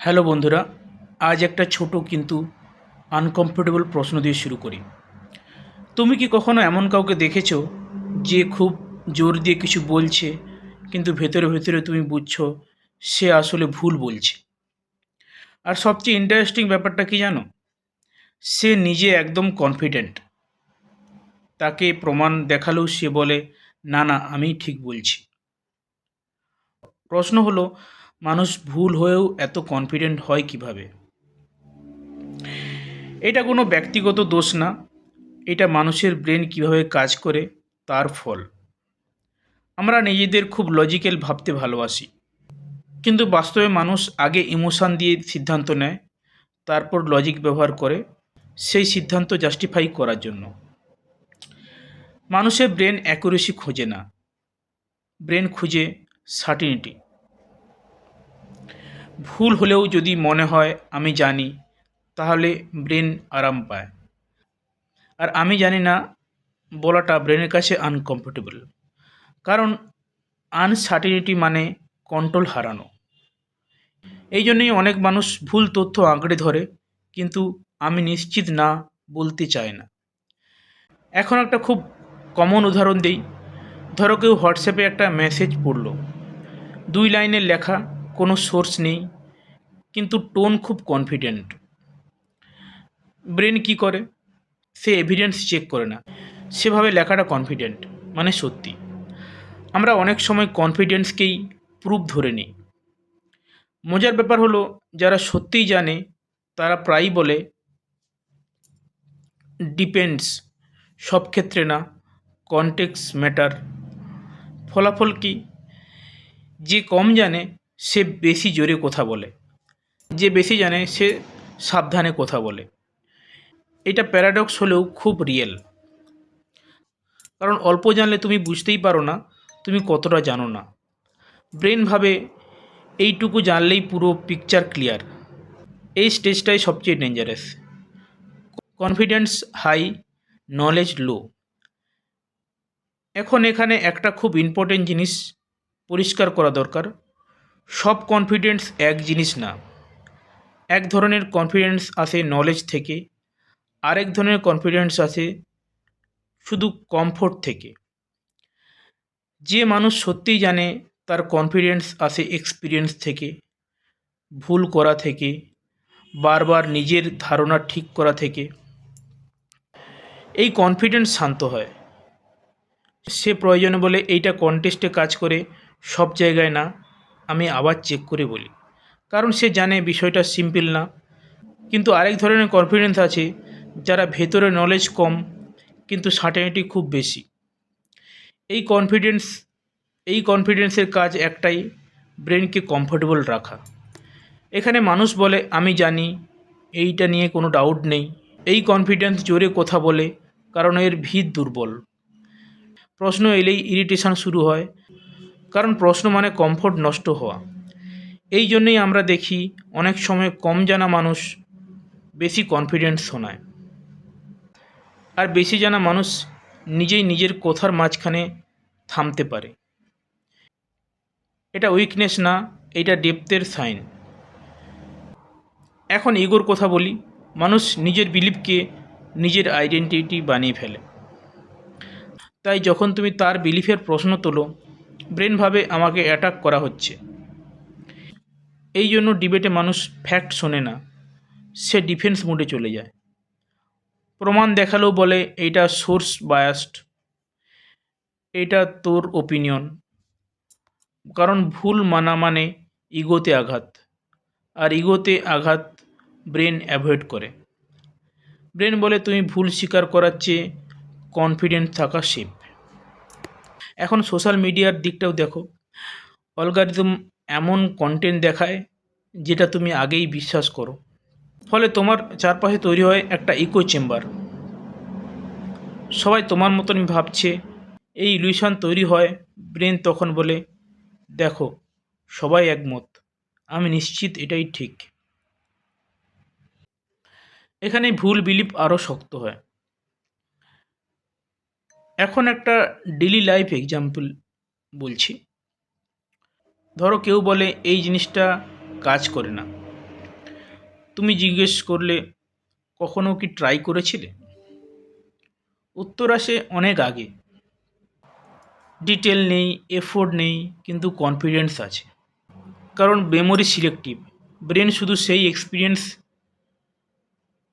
Hello বন্ধুরা, আজ একটা ছোট কিন্তু আনকমফোর্টেবল প্রশ্ন দিয়ে শুরু করি। তুমি কি কখনো এমন কাউকে দেখেছ যে খুব জোর দিয়ে কিছু বলছে, কিন্তু ভেতরে ভেতরে তুমি বুঝছ সে আসলে ভুল বলছে? আর সবচেয়ে ইন্টারেস্টিং ব্যাপারটা কি জানো? সে নিজে একদম কনফিডেন্ট তাকে প্রমাণ দেখালেও সে বলে, না না, আমি ঠিক বলছি। প্রশ্ন হলো মানুষ ভুল হয়েও এত কনফিডেন্ট হয় কীভাবে? এটা কোনো ব্যক্তিগত দোষ না। এটা মানুষের ব্রেন কীভাবে কাজ করে, তার ফল। আমরা নিজেদের খুব লজিক্যাল ভাবতে ভালোবাসি। কিন্তু বাস্তবে মানুষ আগে ইমোশান দিয়ে সিদ্ধান্ত নেয়, তারপর লজিক ব্যবহার করে, সেই সিদ্ধান্ত জাস্টিফাই করার জন্য। মানুষের ব্রেন অ্যাকুরেসি খোঁজে না। ব্রেন খুঁজে সার্টিনিটি ভুল হলেও যদি মনে হয় আমি জানি, তাহলে ব্রেন আরাম পায়। আর আমি জানি না, বলাটা ব্রেনের কাছে আনকমফোর্টেবল কারণ আনসার্টিনিটি মানে কন্ট্রোল হারানো। এই জন্যই অনেক মানুষ ভুল তথ্য আঁকড়ে ধরে, কিন্তু আমি নিশ্চিত না, বলতে চায় না। এখন একটা খুব কমন উদাহরণ দিই। ধরো কেউ হোয়াটসঅ্যাপে একটা মেসেজ পড়ল। দুই লাইনের লেখা কোনো সোর্স নেই, কিন্তু টোন খুব কনফিডেন্ট ব্রেন কি করে? সে এভিডেন্স চেক করে না। সেভাবে লেখাটা কনফিডেন্ট মানে সত্যি। আমরা অনেক সময় কনফিডেন্সকেই প্রুফ ধরে নিই। মজার ব্যাপার হলো, যারা সত্যিই জানে, তারা প্রায়ই বলে ডিপেন্ডস সব ক্ষেত্রে না কনটেক্স ম্যাটার ফলাফল কি? যে কম জানে সে বেশি জোরে কথা বলে। যে বেশি জানে, সে সাবধানে কথা বলে। এটা প্যারাডক্স হলেও খুব রিয়েল কারণ অল্প জানলে তুমি বুঝতেই পারো না, তুমি কতটা জানো না। ব্রেন ভাবে এইটুকু জানলেই পুরো পিকচার ক্লিয়ার এই স্টেজটাই সবচেয়ে dangerous confidence high knowledge low এখন এখানে একটা খুব ইম্পর্টেন্ট জিনিস পরিষ্কার করা দরকার। সব কনফিডেন্স এক জিনিস না। এক ধরনের কনফিডেন্স আসে নলেজ থেকে, আরেক ধরনের কনফিডেন্স আসে শুধু কমফোর্ট থেকে। যে মানুষ সত্যিই জানে তার কনফিডেন্স আসে এক্সপিরিয়েন্স থেকে, ভুল করা থেকে, বারবার নিজের ধারণা ঠিক করা থেকে। এই কনফিডেন্স শান্ত হয়। সে প্রয়োজন বলে এইটা কন্টেস্টে কাজ করে সব জায়গায় না আমি আবার চেক করে বলি। কারণ সে জানে বিষয়টা সিম্পল না। কিন্তু আরেক ধরনের কনফিডেন্স আছে, যারা ভেতরে নলেজ কম, কিন্তু সার্টেনিটি খুব বেশি। এই কনফিডেন্স এই কনফিডেন্সের কাজ একটাই ব্রেনকে কমফোর্টেবল রাখা। এখানে মানুষ বলে, আমি জানি, এইটা নিয়ে কোনো ডাউট নেই। এই কনফিডেন্স জোরে কথা বলে, কারণ এর ভিত দুর্বল। প্রশ্ন এলেই ইরিটেশন শুরু হয় কারণ প্রশ্ন মানে কমফোর্ট নষ্ট হওয়া। এই জন্যই আমরা দেখি অনেক সময় কম জানা মানুষ বেশি কনফিডেন্স শোনায়। আর বেশি জানা মানুষ নিজেই নিজের কথার মাঝখানে থামতে পারে। এটা উইকনেস না, এটা ডেপথের সাইন এখন ইগোর কথা বলি, মানুষ নিজের বিলিফকে নিজের আইডেন্টিটি বানিয়ে ফেলে। তাই যখন তুমি তার বিলিফের প্রশ্ন তোলো ব্রেন ভাবে আমাকে অ্যাটাক করা হচ্ছে। এই জন্য ডিবেটে মানুষ ফ্যাক্ট শোনে না। সে ডিফেন্স মোডে চলে যায়। প্রমাণ দেখালেও বলে, এইটা সোর্স বায়াসড এটা তোর ওপিনিয়ন কারণ ভুল মানা মানে ইগোতে আঘাত। আর ইগোতে আঘাত ব্রেন অ্যাভয়েড করে। ব্রেন বলে, তুমি ভুল স্বীকার করার চেয়ে কনফিডেন্ট থাকা সেফ এখন সোশ্যাল মিডিয়ার দিকটাও দেখো। অলগারিদম এমন কন্টেন্ট দেখায়, যেটা তুমি আগেই বিশ্বাস করো। ফলে তোমার চারপাশে তৈরি হয় একটা ইকো চেম্বার সবাই তোমার মতনই ভাবছে, এই ইলিউশন তৈরি হয় ব্রেন তখন বলে, দেখো, সবাই একমত, আমি নিশ্চিত এটাই ঠিক। এখানে ভুল বিলিপ আরও শক্ত হয়। এখন একটা ডেলি লাইফ এক্সাম্পল বলছি। ধরো কেউ বলে, এই জিনিসটা কাজ করে না। তুমি জিজ্ঞেস করলে, কখনো কি ট্রাই করেছিলে? উত্তর আসে, অনেক আগে। ডিটেল নেই এফোর্ড নেই, কিন্তু কনফিডেন্স আছে। কারণ মেমোরি সিলেক্টিভ ব্রেন শুধু সেই এক্সপিরিয়েন্স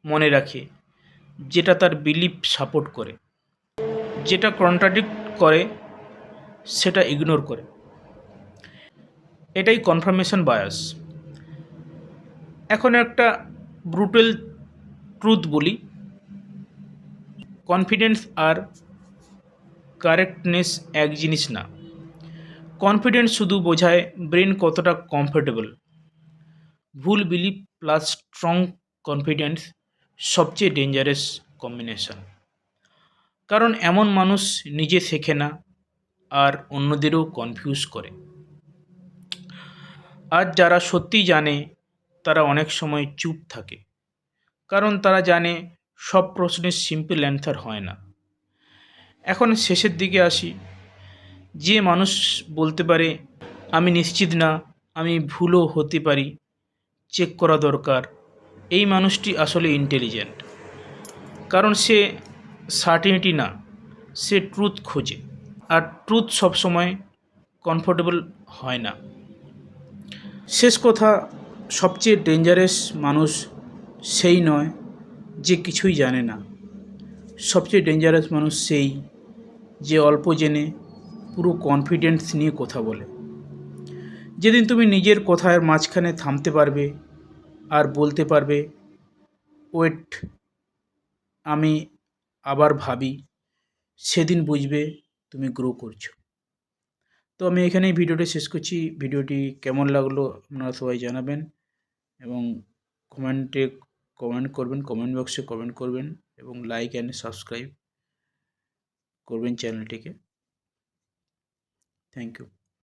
মনে রাখে, যেটা তার বিলিফ সাপোর্ট করে। যেটা কন্ট্রাডিক্ট করে, সেটা ইগনোর করে। এটাই কনফার্মেশন বায়াস এখন একটা ব্রুটেল ট্রুথ বলি। কনফিডেন্স আর কারেক্টনেস এক জিনিস না। কনফিডেন্স শুধু বোঝায় ব্রেন কতটা কমফোর্টেবল ভুল বিলিভ প্লাস স্ট্রং কনফিডেন্স সবচেয়ে ডেঞ্জারাস কম্বিনেশন কারণ এমন মানুষ নিজে শেখে না, আর অন্যদেরও কনফিউজ করে। আর যারা সত্যি জানে, তারা অনেক সময় চুপ থাকে। কারণ তারা জানে, সব প্রশ্নের সিম্পল অ্যান্সার হয় না। এখন শেষের দিকে আসি। যে মানুষ বলতে পারে, আমি নিশ্চিত না, আমি ভুলও হতে পারি চেক করা দরকার। এই মানুষটি আসলে ইন্টেলিজেন্ট কারণ সে সার্টিনিটি না, সে ট্রুথ খোঁজে। আর ট্রুথ সবসময় কমফোর্টেবল হয় না। শেষ কথা, সবচেয়ে ডেঞ্জারাস মানুষ সেই নয় যে কিছুই জানে না। সবচেয়ে ডেঞ্জারাস মানুষ সেই যে অল্প জেনে, পুরো কনফিডেন্স নিয়ে কথা বলে। যেদিন তুমি নিজের কথার মাঝখানে থামতে পারবে আর বলতে পারবে ওয়েট আমি আবার ভাবি, সেদিন বুঝবে তুমি গ্রো করছ। তো আমি এখানেই ভিডিওটি শেষ করছি। ভিডিওটি কেমন লাগল আপনারা সবাই জানাবেন এবং কমেন্টে কমেন্ট করবেন, কমেন্ট বক্সে কমেন্ট করবেন এবং লাইক অ্যান্ড সাবস্ক্রাইব করবেন চ্যানেলটিকে। Thank you.